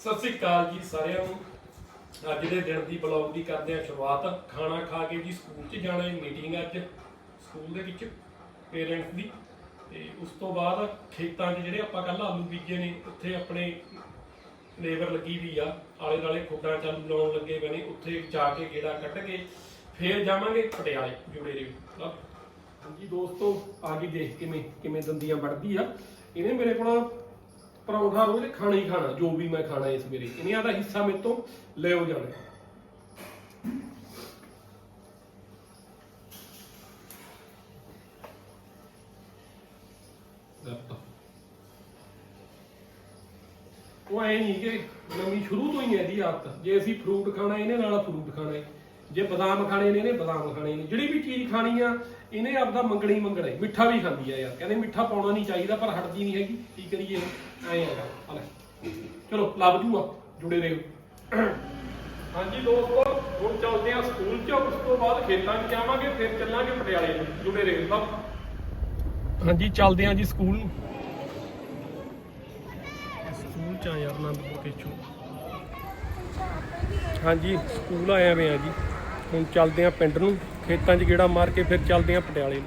ਸਤਿ ਸ੍ਰੀ ਅਕਾਲ ਜੀ ਸਾਰਿਆਂ ਨੂੰ। ਅੱਜ ਦੇ ਦਿਨ ਦੀ ਬਲੌਗ ਦੀ ਕਰਦੇ ਆ ਸ਼ੁਰੂਆਤ। ਖਾਣਾ ਖਾ ਕੇ ਜੀ ਸਕੂਲ 'ਚ ਜਾਣਾ ਹੈ ਮੀਟਿੰਗ ਅੱਜ। ਸਕੂਲ ਦੇ ਵਿੱਚ ਪੇਰੈਂਟਸ ਦੀ। ਤੇ ਉਸ ਤੋਂ ਬਾਅਦ ਖੇਤਾਂ 'ਚ ਜਿਹੜੇ ਆਪਾਂ ਕੱਲ ਆਲੂ ਬੀਜੇ ਨੇ, ਉੱਥੇ ਆਪਣੇ ਲੇਬਰ ਲੱਗੀ ਵੀ ਆ। ਆਲੇ ਨਾਲੇ ਖੁੱਡਾਂ ਚਾਲੂ ਲਾਉਣ ਲੱਗੇ ਪਏ ਨੇ, ਉੱਥੇ ਜਾ ਕੇ ਗੇੜਾ ਕੱਢ ਕੇ ਫੇਰ ਜਾਵਾਂਗੇ ਪਟਿਆਲੇ, ਜੁੜੇ ਰਹੋ। ਹਾਂਜੀ ਦੋਸਤੋ, ਆ ਗਈ ਦੇਖ ਕਿਵੇਂ ਕਿਵੇਂ ਦੰਦੀਆਂ ਵੱਢਦੀ ਆ। ਇਹਨੇ ਮੇਰੇ ਕੋਲ ਪਰੌਂਠਾ ਰੋਜ਼ ਖਾਣਾ ਹੀ ਖਾਣਾ, ਜੋ ਵੀ ਮੈਂ ਖਾਣਾ ਇਸ ਵੇਲੇ। ਇਹਨੇ ਆਦਾ ਹਿੱਸਾ ਮੇਰੇ ਤੋਂ ਲਿਓ ਜਾਣਾ। ਉਹ ਐ ਨਹੀਂ ਕਿ ਨਵੀਂ ਸ਼ੁਰੂ ਤੋਂ ਹੀ ਹੈ ਇਹਦੀ ਆਦਤ। ਜੇ ਅਸੀਂ ਫਰੂਟ ਖਾਣਾ ਇਹਨੇ ਨਾਲ ਫਰੂਟ ਖਾਣਾ ਜੇ ਬਦਾਮ ਖਾਣੇ ਨੇ, ਇਹਨੇ ਬਦਾਮ ਖਾਣੇ ਨੇ। ਜਿਹੜੀ ਵੀ ਚੀਜ਼ ਖਾਣੀ ਆ ਇਹਨੇ ਆਪਦਾ ਮੰਗਣਾ ਹੀ ਮੰਗਣਾ ਹੈ। ਮਿੱਠਾ ਵੀ ਖਾਂਦੀ ਆ ਯਾਰ। ਕਹਿੰਦੇ ਮਿੱਠਾ ਪਾਉਣਾ ਨਹੀਂ ਚਾਹੀਦਾ ਪਰ ਹਟਦੀ ਨਹੀਂ ਹੈਗੀ। ਕੀ ਕਰੀਏ ਐ ਹੈਗਾ ਆ ਲੈ। ਚਲੋ ਲੱਭ ਜੂਆ ਜੁੜੇ ਰਹੋ। ਹਾਂਜੀ ਦੋਸਤੋ ਹੁਣ ਚੱਲਦੇ ਆ ਸਕੂਲ ਚ। ਉਸ ਤੋਂ ਬਾਅਦ ਖੇਤਾਂ 'ਚ ਜਾਵਾਂਗੇ ਫਿਰ ਚੱਲਾਂਗੇ ਪਟਿਆਲੇ ਨੂੰ। ਜੁੜੇ ਰਹੋ ਸਭ ਹਾਂਜੀ ਚੱਲਦੇ ਆ ਜੀ ਸਕੂਲ। ਨੂੰ ਸਕੂਲ ਚ ਆ ਯਾਰ ਆਨੰਦਪੁਰ ਕੇਚੂ ਹਾਂਜੀ ਸਕੂਲ ਆਇਆ ਵੇ ਆ ਜੀ। ਹੁਣ ਚੱਲਦੇ ਆ ਪਿੰਡ ਨੂੰ। ਖੇਤਾਂ 'ਚ ਗੇੜਾ ਮਾਰ ਕੇ ਫਿਰ ਚੱਲਦੇ ਆ ਪਟਿਆਲੇ ਨੂੰ।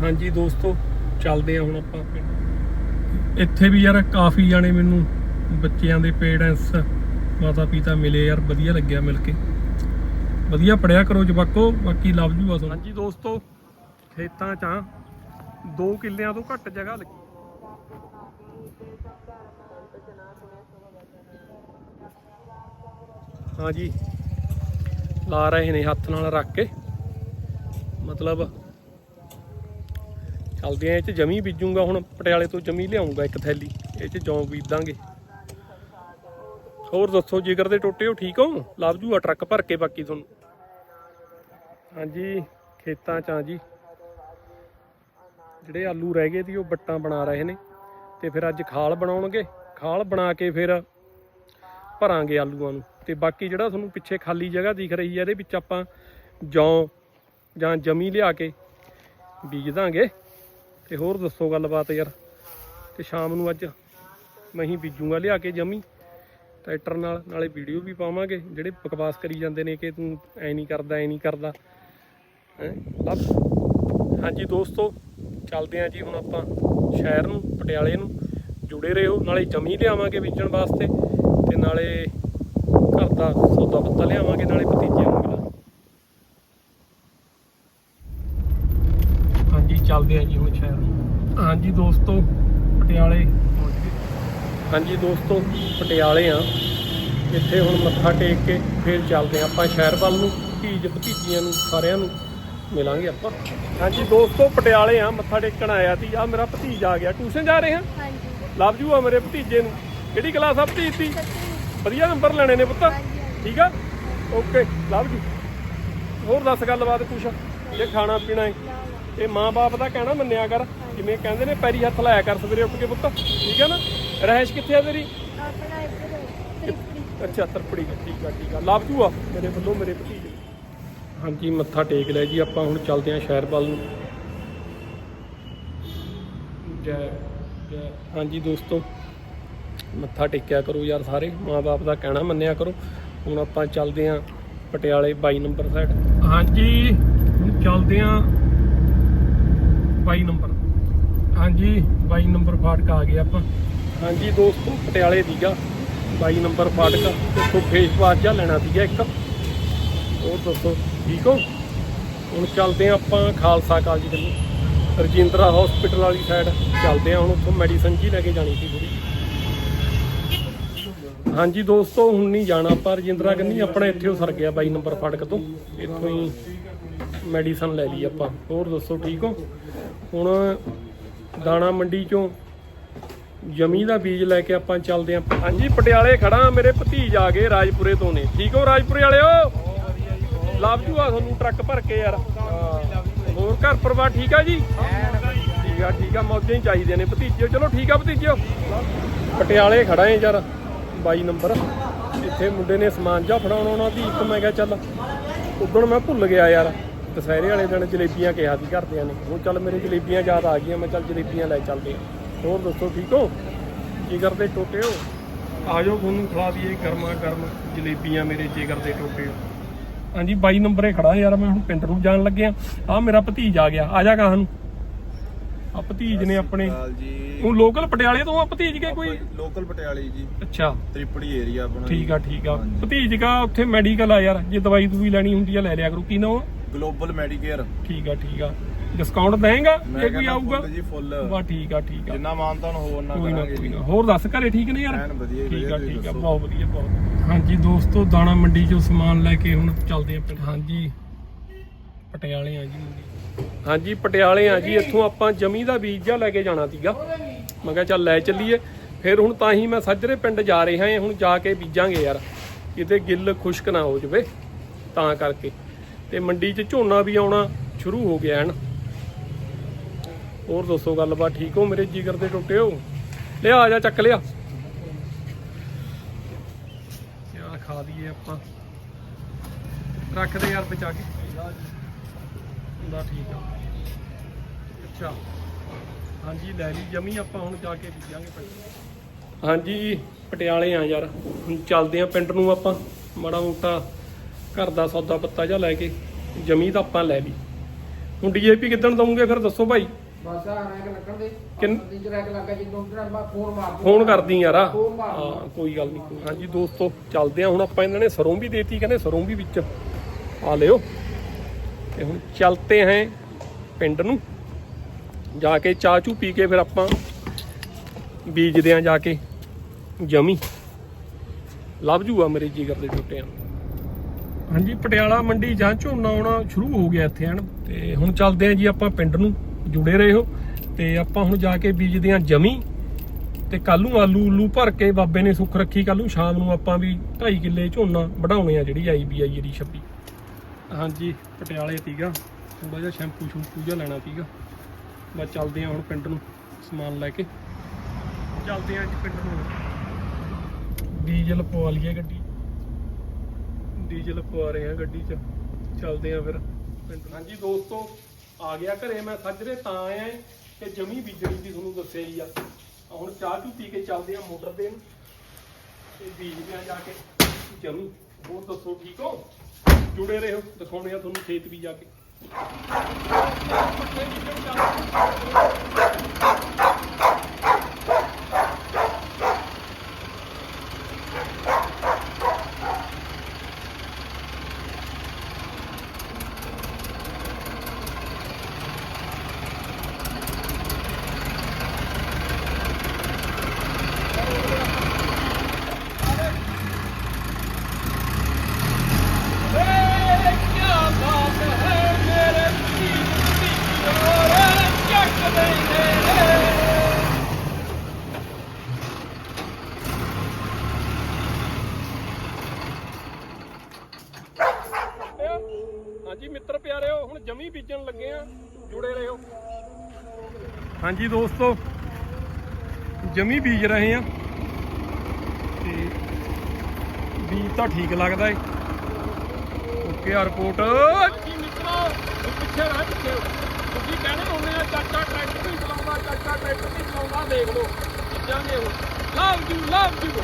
ਹਾਂਜੀ ਦੋਸਤੋ ਚੱਲਦੇ ਆ ਹੁਣ ਆਪਾਂ ਇੱਥੇ ਵੀ ਯਾਰ ਕਾਫੀ ਜਾਣੇ ਮੈਨੂੰ ਬੱਚਿਆਂ ਦੇ ਪੇਰੈਂਟਸ ਮਾਤਾ ਪਿਤਾ ਮਿਲੇ ਯਾਰ ਵਧੀਆ ਲੱਗਿਆ ਮਿਲ ਕੇ। ਵਧੀਆ ਪੜਿਆ ਕਰੋ ਜਵਾਕੋ ਬਾਕੀ ਲਵ ਜੂਆ ਤੁਹਾਨੂੰ। ਹਾਂਜੀ ਦੋਸਤੋ ਖੇਤਾਂ 'ਚ ਆ 2 ਕਿੱਲਿਆਂ ਤੋਂ ਘੱਟ ਜਗ੍ਹਾ ਲੱਗੀ। ਹਾਂਜੀ। ਲਾ ਰਹੇ ਨੇ ਹੱਥ ਨਾਲ ਰੱਖ ਕੇ। ਮਤਲਬ ਚਲਦੇ ਆ, ਇਹ ਚ ਜਮੀ ਬੀਜੂਗਾ, ਹੁਣ ਪਟਿਆਲੇ ਤੋਂ ਜਮੀ ਲਿਆਉਂਗਾ ਇੱਕ ਥੈਲੀ। ਇਹ ਚ ਜੌਂ ਬੀਜਾਂਗੇ। ਹੋਰ ਦੱਸੋ, ਜਿਗਰ ਦੇ ਟੋਟੇ ਹੋ ਠੀਕ ਹੋ ਲੱਭ ਜੂਗਾ ਟਰੱਕ ਭਰ ਕੇ ਬਾਕੀ ਤੁਹਾਨੂੰ? ਹਾਂਜੀ, ਖੇਤਾਂ ਚ ਆ ਜੀ। ਜਿਹੜੇ ਆਲੂ ਰਹਿ ਗਏ ਸੀ, ਉਹ ਬੱਟਾਂ ਬਣਾ ਰਹੇ ਨੇ। ਤੇ ਫਿਰ ਅੱਜ ਖਾਲ ਬਣਾਉਣਗੇ। ਖਾਲ ਬਣਾ ਕੇ ਫਿਰ ਭਰਾਂਗੇ ਆਲੂਆਂ ਨੂੰ। ਤੇ ਬਾਕੀ ਜਿਹੜਾ ਤੁਹਾਨੂੰ ਪਿੱਛੇ ਖਾਲੀ ਜਗ੍ਹਾ ਦਿਖ ਰਹੀ ਹੈ, ਇਹਦੇ ਵਿੱਚ ਆਪਾਂ ਜੌਂ ਜਾਂ ਜਮੀ ਲਿਆ ਕੇ ਬੀਜ ਦਾਂਗੇ। ਤੇ ਹੋਰ ਦੱਸੋ ਗੱਲਬਾਤ ਯਾਰ। ਤੇ ਸ਼ਾਮ ਨੂੰ ਅੱਜ ਮੈਂ ਹੀ ਬੀਜੂਗਾ ਲਿਆ ਕੇ ਜਮੀ। ਟਰੈਕਟਰ ਨਾਲ, ਨਾਲੇ ਵੀਡੀਓ ਵੀ ਪਾਵਾਂਗੇ, ਜਿਹੜੇ ਬਕਵਾਸ ਕਰੀ ਜਾਂਦੇ ਨੇ ਕਿ ਤੂੰ ਐ ਨਹੀਂ ਕਰਦਾ, ਐ ਨਹੀਂ ਕਰਦਾ। ਹੈਂ? ਲੱਭ ਹਾਂਜੀ ਦੋਸਤੋ, ਚੱਲਦੇ ਆਂ ਜੀ ਹੁਣ ਆਪਾਂ ਸ਼ਹਿਰ ਨੂੰ, ਪਟਿਆਲੇ ਨੂੰ। ਜੁੜੇ ਰਹੋ, ਨਾਲੇ ਜਮੀ ਲਿਆਵਾਂਗੇ ਬੀਜਣ ਵਾਸਤੇ। ਤੇ ਨਾਲੇ ਘਰ ਦਾ ਸੌਦਾ ਪੱਤਾ ਲਿਆਵਾਂਗੇ ਨਾਲੇ ਭਤੀਜਿਆਂ ਨੂੰ ਮਿਲਾਂ ਹਾਂਜੀ ਚੱਲਦੇ ਆਂ ਜੀ ਹੁਣ ਸ਼ਹਿਰ ਹਾਂਜੀ ਦੋਸਤੋ ਪਟਿਆਲੇ ਪਹੁੰਚ ਗਏ। ਹਾਂਜੀ ਦੋਸਤੋ ਪਟਿਆਲੇ ਆ। ਇੱਥੇ ਹੁਣ ਮੱਥਾ ਟੇਕ ਕੇ ਫਿਰ ਚੱਲਦੇ ਆਂ ਆਪਾਂ ਸ਼ਹਿਰ ਵੱਲ ਨੂੰ ਭਤੀਜ ਭਤੀਜੀਆਂ ਨੂੰ ਸਾਰਿਆਂ ਨੂੰ ਮਿਲਾਂਗੇ ਆਪਾਂ। ਹਾਂਜੀ ਦੋਸਤੋ ਪਟਿਆਲੇ ਆ ਮੱਥਾ ਟੇਕਣ ਆਇਆ ਸੀ। ਆ ਮੇਰਾ ਭਤੀਜ ਆ ਗਿਆ। ਟਿਊਸ਼ਨ ਜਾ ਰਹੇ ਹਾਂ ਹਾਂਜੀ। ਲਵ ਜੂ ਆ ਮੇਰੇ ਭਤੀਜੇ ਨੂੰ। ਕਿਹੜੀ ਕਲਾਸ ਆ ਭਤੀਜ ਦੀ? ਵਧੀਆ ਨੰਬਰ ਲੈਣੇ ਨੇ ਪੁੱਤ। ਠੀਕ ਆ? ਓਕੇ ਲਵ ਜੂ ਹੋਰ ਦੱਸ ਗੱਲਬਾਤ ਕੁਛ? ਜੇ ਖਾਣਾ ਪੀਣਾ ਹੈ। ਤੇ ਮਾਂ-ਬਾਪ ਦਾ ਕਹਿਣਾ ਮੰਨਿਆ ਕਰ। ਜਿਵੇਂ ਕਹਿੰਦੇ ਨੇ ਪੈਰੀ ਹੱਥ ਲਾਇਆ ਕਰ ਸਵੇਰੇ ਉੱਠ ਕੇ ਪੁੱਤ। ਠੀਕ ਆ ਨਾ? ਰਹਿਸ਼ ਕਿੱਥੇ ਆ ਤੇਰੀ? ਅੱਛਾ ਤਰਪੜੀ ਠੀਕ ਆ ਠੀਕ ਆ। ਲਵ ਜੂ ਆ। ਮੇਰੇ ਵੱਲੋਂ ਮੇਰੇ ਭਤੀਜੇ। ਹਾਂਜੀ ਮੱਥਾ ਟੇਕ ਲਿਆ ਜੀ ਆਪਾਂ। ਹੁਣ ਚੱਲਦੇ ਆਂ ਸ਼ਹਿਰ ਵੱਲ ਨੂੰ। ਜੈ ਜੈ। ਹਾਂਜੀ ਦੋਸਤੋ। ਮੱਥਾ ਟੇਕਿਆ ਕਰੋ ਯਾਰ ਸਾਰੇ ਮਾਪੇ ਦਾ ਕਹਿਣਾ ਮੰਨਿਆ ਕਰੋ। ਹੁਣ ਆਪਾਂ ਚੱਲਦੇ ਆਂ ਪਟਿਆਲੇ 22 ਨੰਬਰ ਸਾਈਡ ਹਾਂਜੀ ਹੁਣ ਚੱਲਦੇ ਆਂ 22 ਨੰਬਰ। ਹਾਂਜੀ 22 ਨੰਬਰ ਫਾਟਕ ਆ ਗਏ ਆਪਾਂ। ਹਾਂਜੀ ਦੋਸਤੋ ਪਟਿਆਲੇ ਦੀਗਾ 22 ਨੰਬਰ ਫਾਟਕ। ਇੱਥੋਂ ਫੇਸ ਵਾਸ਼ ਜਿਹਾ ਲੈਣਾ ਸੀਗਾ ਇੱਕ। ਹੋਰ ਦੱਸੋ ਠੀਕ ਹੋ? ਹੁਣ ਚੱਲਦੇ ਆਂ ਆਪਾਂ ਖਾਲਸਾ ਕਾਲਜ ਵੱਲੋਂ। ਰਜਿੰਦਰਾ ਹਸਪੀਟਲ ਵਾਲੀ ਸਾਈਡ ਚੱਲਦੇ ਆਂ ਹੁਣ ਉੱਥੋਂ ਮੈਡੀਸਨ ਜੀ ਲੈ ਕੇ ਜਾਣੀ ਸੀ ਥੋੜੀ ਹਾਂਜੀ ਦੋਸਤੋ, ਹੁਣ ਨਹੀਂ ਜਾਣਾ ਆਪਾਂ। ਰਜਿੰਦਰਾ ਕੰਨੀ ਆਪਣਾ ਇੱਥੇ ਉਹ ਸਰ ਗਿਆ ਬਾਈ ਨੰਬਰ ਫਾਟਕ ਤੋਂ। ਇੱਥੋਂ ਹੀ ਮੈਡੀਸਨ ਲੈ ਲਈ ਆਪਾਂ। ਹੋਰ ਦੱਸੋ, ਠੀਕ ਹੋ? ਹੁਣ ਦਾਣਾ ਮੰਡੀ ਚੋਂ ਜਮੀ ਦਾ ਬੀਜ ਲੈ ਕੇ ਆਪਾਂ ਚੱਲਦੇ ਆਂ। ਹਾਂਜੀ, ਪਟਿਆਲੇ ਖੜਾ ਮੇਰੇ ਭਤੀਜ ਆ ਗਏ ਰਾਜਪੁਰੇ ਤੋਂ ਨੇ। ਠੀਕ ਹੋ, ਰਾਜਪੁਰੇ ਵਾਲਿਓ? ਲਵ ਜੂ ਆ ਤੁਹਾਨੂੰ ਟਰੱਕ ਭਰ ਕੇ ਯਾਰ। ਹੋਰ ਘਰ ਪਰਿਵਾਰ ਠੀਕ ਆ ਜੀ? ਠੀਕ ਆ ਠੀਕ ਆ, ਮੌਜਾਂ ਹੀ ਚਾਹੀਦੇ ਨੇ। ਭਤੀਜਿਓ, ਚਲੋ ਠੀਕ ਆ ਭਤੀਜਿਓ। ਪਟਿਆਲੇ ਖੜਾ ਏ ਯਾਰ। 22 ਨੰਬਰ। ਇੱਥੇ ਮੁੰਡੇ ਨੇ ਸਮਾਨ ਜਾ ਫੜਾਉਣਾ ਉਹਨਾਂ ਦੀ ਇੱਕ ਮੈਂ ਕਿਹਾ ਚੱਲ ਉਦੋਂ ਮੈਂ ਭੁੱਲ ਗਿਆ ਯਾਰ। ਦੁਸਹਿਰੇ ਵਾਲੇ ਦਿਨ ਜਲੇਬੀਆਂ ਕਿਹਾ ਸੀ ਘਰਦਿਆਂ ਨੇ। ਹੁਣ ਚੱਲ ਮੇਰੇ ਜਲੇਬੀਆਂ ਯਾਦ ਆ ਗਈਆਂ, ਮੈਂ ਚੱਲ ਜਲੇਬੀਆਂ ਲੈ ਚੱਲਦੇ ਆ ਹੋਰ ਦੱਸੋ, ਠੀਕ ਹੋ? ਜਿਗਰ ਕਰਦੇ ਟੋਟੇ ਹੋ? ਆ ਜਾਓ ਤੁਹਾਨੂੰ ਖਿਲਾ ਦਈਏ ਗਰਮਾ ਗਰਮ ਜਲੇਬੀਆਂ ਮੇਰੇ ਜਿਗਰ ਦੇ ਟੋਟੇ ਹੋ। ਹਾਂਜੀ 22 ਨੰਬਰੇ ਖੜਾ ਯਾਰ, ਮੈਂ ਹੁਣ ਪਿੰਡ ਨੂੰ ਜਾਣ ਲੱਗਿਆ। ਆ ਮੇਰਾ ਭਤੀਜ ਆ ਗਿਆ। ਆ ਜਾ ਕਹਾਂ ਨੂੰ ਆ ਭਤੀਜ ਨੇ ਆਪਣੇ। ਉਹ ਲੋਕਲ ਪਟਿਆਲੇ ਤੋਂ ਆ ਭਤੀਜ ਕੇ ਕੋਈ? ਲੋਕਲ ਪਟਿਆਲੀ ਜੀ। ਅੱਛਾ। ਤ੍ਰਿਪੜੀ ਏਰੀਆ ਆਪਣਾ ਠੀਕ ਆ ਠੀਕ ਆ। ਭਤੀਜ ਕਾ ਉੱਥੇ ਮੈਡੀਕਲ ਆ ਯਾਰ। ਜੇ ਦਵਾਈ ਦੂਈ ਲੈਣੀ ਹੁੰਦੀ ਆ ਲੈ ਲਿਆ ਕਰੂ। ਕੀ ਨਾ ਗਲੋਬਲ ਮੈਡੀਕੇਅਰ ਠੀਕ ਆ ਠੀਕ ਆ। ਡਿਸਕਾਊਂਟ ਦੇਂਗਾ ਜੇ ਕੋਈ ਆਊਗਾ? ਜੀ ਫੁੱਲ। ਬਾ ਠੀਕ ਆ ਠੀਕ ਆ। ਜਿੰਨਾ ਮਾਨਤਾ ਨੂੰ ਹੋਰ ਨਾ ਕਰਾਂਗੇ ਹੋਰ ਦੱਸ ਘਰੇ ਠੀਕ ਨੇ ਯਾਰ? ਠੀਕ ਆ ਠੀਕ ਆ। ਬਹੁਤ ਵਧੀਆ ਬਹੁਤ। ਹਾਂਜੀ ਦੋਸਤੋ ਦਾਣਾ ਮੰਡੀ ਚੋਂ ਸਮਾਨ ਲੈ ਕੇ ਹੁਣ ਚੱਲਦੇ ਆ ਪਿੰਡ। ਹਾਂਜੀ। ਪਟਿਆਲੇ ਆ ਜੀ। ਹਾਂਜੀ, ਪਟਿਆਲੇ ਆ ਜੀ। ਇੱਥੋਂ ਆਪਾਂ ਜਮੀ ਦਾ ਬੀਜ ਜਾ ਲੈ ਕੇ ਜਾਣਾ ਸੀਗਾ। ਮੈਂ ਕਿਹਾ ਚੱਲ ਲੈ ਚੱਲੀਏ। ਫਿਰ ਹੁਣ ਤਾਂ ਹੀ ਮੈਂ ਸੱਜਰੇ ਪਿੰਡ ਜਾ ਰਿਹਾ ਹਾਂ। ਹੁਣ ਜਾ ਕੇ ਬੀਜਾਂਗੇ ਯਾਰ। ਕਿਤੇ ਗਿੱਲ ਖੁਸ਼ਕ ਨਾ ਹੋ ਜਵੇ। ਤਾਂ ਕਰਕੇ। ਤੇ ਮੰਡੀ 'ਚ ਝੋਨਾ ਵੀ ਆਉਣਾ ਸ਼ੁਰੂ ਹੋ ਗਿਆ ਹਨ ਹੋਰ ਦੱਸੋ ਗੱਲਬਾਤ? ਠੀਕ ਹੋ ਮੇਰੇ ਜਿਗਰ ਦੇ ਟੁੱਟੇ ਹੋ? ਲਿਆ, ਆ ਜਾ, ਚੱਕ ਲਿਆ। ਯਾਰ ਖਾ ਦਈਏ ਆਪਾਂ। ਰੱਖ ਦੇ ਯਾਰ ਬਚਾ ਕੇ। ਦਾ ਠੀਕ ਆ। ਅੱਛਾ। ਹਾਂਜੀ ਲੈ ਲਈ ਜਮੀ ਆਪਾਂ ਹੁਣ ਜਾ ਕੇ ਬੀਜਾਂਗੇ ਪਿੰਡ। ਹਾਂਜੀ ਪਟਿਆਲੇ ਆ ਯਾਰ। ਹੁਣ ਚੱਲਦੇ ਆ ਪਿੰਡ ਨੂੰ ਆਪਾਂ। ਮਾੜਾ ਮੋਟਾ ਘਰ ਦਾ ਸੌਦਾ ਪੱਤਾ ਜਿਹਾ ਲੈ ਕੇ ਜਮੀ ਤਾਂ ਆਪਾਂ ਲੈ ਲਈ। ਹੁਣ ਡੀਏਪੀ ਕਿੱਦਣ ਦਵਾਂਗੇ ਫਿਰ ਦੱਸੋ ਭਾਈ? ਬਸ ਆ ਰੈਕ ਲੱਗਣ ਦੇ। ਕਿੰਨ- ਦਿਨ ਚ ਰੈਕ ਲੱਗਾ ਜੀ ਦੋ ਦਿਨ ਬਾਅਦ ਫੋਨ ਮਾਰ ਦੂੰ ਫੋਨ ਕਰਦੀ ਯਾਰ। ਹਾਂ ਕੋਈ ਗੱਲ ਨਹੀਂ ਹਾਂਜੀ ਦੋਸਤੋ ਚੱਲਦੇ ਆ। ਹੁਣ ਆਪਾਂ ਇਹਨਾਂ ਨੇ ਸਰੋਂ ਵੀ ਦੇਤੀ ਕਹਿੰਦੇ ਸਰੋਂ ਵੀ ਵਿੱਚ। ਆ ਲਿਓ। ਤੇ ਹੁਣ ਚਲਤੇ ਹਾਂ ਪਿੰਡ ਨੂੰ। ਜਾ ਕੇ ਚਾਹ ਚੂ ਪੀ ਕੇ ਫਿਰ ਆਪਾਂ ਬੀਜਦੇ ਆ ਜਾ ਕੇ ਜਮੀ। ਲੱਭ ਜੂਗਾ ਮੇਰੇ ਜਿਗਰ ਦੇ ਟੁੱਟਿਆਂ ਹਾਂਜੀ, ਪਟਿਆਲਾ ਮੰਡੀ ਜਾਂ ਝੋਨਾ ਆਉਣਾ ਸ਼ੁਰੂ ਹੋ ਗਿਆ ਇੱਥੇ ਹਨ ਤੇ ਹੁਣ ਚੱਲਦੇ ਆ ਜੀ ਆਪਾਂ ਪਿੰਡ ਨੂੰ, ਜੁੜੇ ਰਹੇ। ਹੋ ਤੇ ਆਪਾਂ ਹੁਣ ਜਾ ਕੇ ਬੀਜਦੇ ਆ ਜਮੀ। ਤੇ ਕੱਲ ਨੂੰ ਆਲੂ ਉਲੂ ਭਰ ਕੇ ਬਾਬੇ ਨੇ ਸੁੱਖ ਰੱਖੀ ਕੱਲ ਨੂੰ ਸ਼ਾਮ ਨੂੰ ਆਪਾਂ ਵੀ 2.5 ਕਿੱਲੇ ਝੋਨਾ ਵਢਾਉਣੇ ਆ ਜਿਹੜੀ ਆਈ ਵੀ ਆਈ ਜਿਹੜੀ 26 ਹਾਂਜੀ, ਪਟਿਆਲੇ ਸੀਗਾ ਥੋੜਾ ਜਿਹਾ ਸ਼ੈਂਪੂ ਸ਼ੂਪੂ ਜਿਹਾ ਲੈਣਾ ਤੀਗਾ। ਬਸ ਚੱਲਦੇ ਆ ਹੁਣ ਪਿੰਡ ਨੂੰ ਸਮਾਨ ਲੈ ਕੇ। ਚੱਲਦੇ ਆ ਜੀ ਪਿੰਡ ਨੂੰ। ਡੀਜ਼ਲ ਪਵਾ ਲਈਏ ਗੱਡੀ। ਡੀਜ਼ਲ ਪਵਾ ਰਹੇ ਆ ਗੱਡੀ 'ਚ। ਚੱਲਦੇ ਆ ਫਿਰ ਪਿੰਡ ਹਾਂਜੀ ਦੋਸਤੋ, ਆ ਗਿਆ ਘਰੇ ਮੈਂ ਸੱਜਰੇ ਤਾਂ ਆਇਆ ਤੇ ਜਮੀ ਬੀਜਣੀ ਦੀ ਤੁਹਾਨੂੰ ਦੱਸਿਆ ਹੀ ਆ। ਹੁਣ ਚਾਹ ਚੂ ਪੀ ਕੇ ਚੱਲਦੇ ਆ ਮੋਟਰ ਦੇ ਤੇ ਬੀਜਦੇ ਆ ਜਾ ਕੇ। ਜਮੀ ਹੋਰ ਦੱਸੋ, ਠੀਕ ਹੋ? ਜੁੜੇ ਰਹੋ ਦਿਖਾਉਣੇ ਆ ਤੁਹਾਨੂੰ ਖੇਤ ਵੀ ਜਾ ਕੇ। ਹਾਂਜੀ ਮਿੱਤਰ ਪਿਆਰਿਓ ਹੁਣ ਜਮੀ ਬੀਜਣ ਲੱਗੇ ਆ। ਜੁੜੇ ਰਹੋ। ਹਾਂਜੀ ਦੋਸਤੋ ਜਮੀ ਬੀਜ ਰਹੇ ਆ। ਤੇ ਬੀਜ ਤਾਂ ਠੀਕ ਲੱਗਦਾ ਏ। ਓਕੇ ਆ ਰਿਪੋਰਟ ਜੀ ਮਿੱਤਰੋ ਪਿੱਛੇ ਰਹਿ ਪਿੱਛੇ। ਤੁਸੀਂ ਕਹਿੰਦੇ ਹੁੰਦੇ ਆ, ਚਾਚਾ ਟਰੈਕਟਰ ਵੀ ਚਲਾਉਂਦਾ, ਚਾਚਾ ਟਰੈਕਟਰ ਵੀ ਚਲਾਉਂਦਾ, ਦੇਖ ਲਓ ਚੀਜ਼ਾਂਗੇ ਉਹ ਲਵ ਯੂ ਲਵ ਯੂ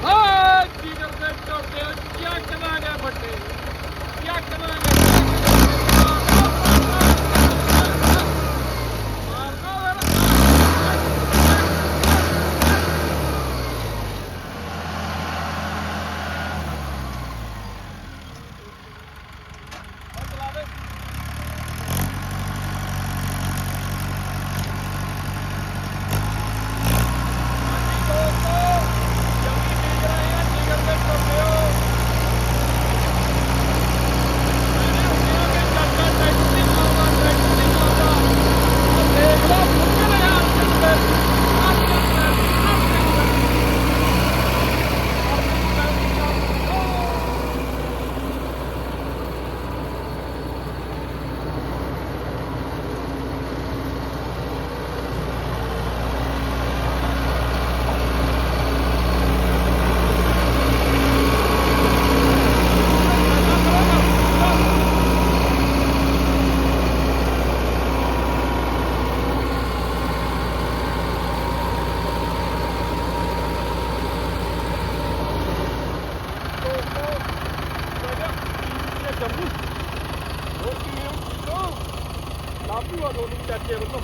ਚਾਚੇ ਵੱਲੋਂ।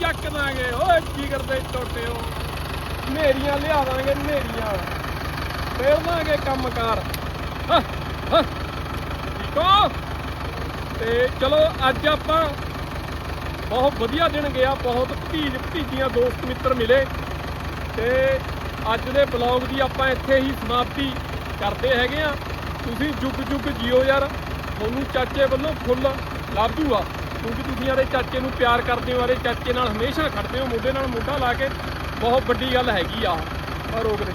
ਚੱਕ ਦਾਂਗੇ। ਓਏ ਕੀ ਕਰਦੇ ਟੋਟੇ ਹੋ ਨੇਰੀਆਂ ਲਿਆਵਾਂਗੇ ਨੇਰੀਆਂ ਫੇਰ ਦਾਂਗੇ ਕੰਮਕਾਰ। ਹਾਂ, ਤੇ ਚਲੋ ਅੱਜ ਆਪਾਂ ਬਹੁਤ ਵਧੀਆ ਦਿਨ ਗਿਆ। ਬਹੁਤ ਭਤੀਜ ਭਤੀਜੀਆਂ ਦੋਸਤ ਮਿੱਤਰ ਮਿਲੇ। ਤੇ ਅੱਜ ਦੇ ਬਲੌਗ ਦੀ ਆਪਾਂ ਇੱਥੇ ਹੀ ਸਮਾਪਤੀ ਕਰਦੇ ਹੈਗੇ ਆ ਤੁਸੀਂ ਜੁਗ ਜੁਗ ਜਿਓ ਯਾਰ। ਤੁਹਾਨੂੰ ਚਾਚੇ ਵੱਲੋਂ ਫੁੱਲ ਲੱਭ ਕਿਉਂਕਿ ਤੁਸੀਂ ਆਦੇ ਚਾਚੇ ਨੂੰ ਪਿਆਰ ਕਰਦੇ ਹੋ, ਆਦੇ ਚਾਚੇ ਨਾਲ ਹਮੇਸ਼ਾ ਖੜਦੇ ਹੋ, ਮੋਢੇ ਨਾਲ ਮੋਢਾ ਲਾ ਕੇ ਬਹੁਤ ਵੱਡੀ ਗੱਲ ਹੈਗੀ ਆ। ਆ ਰੋਕ ਦੇ।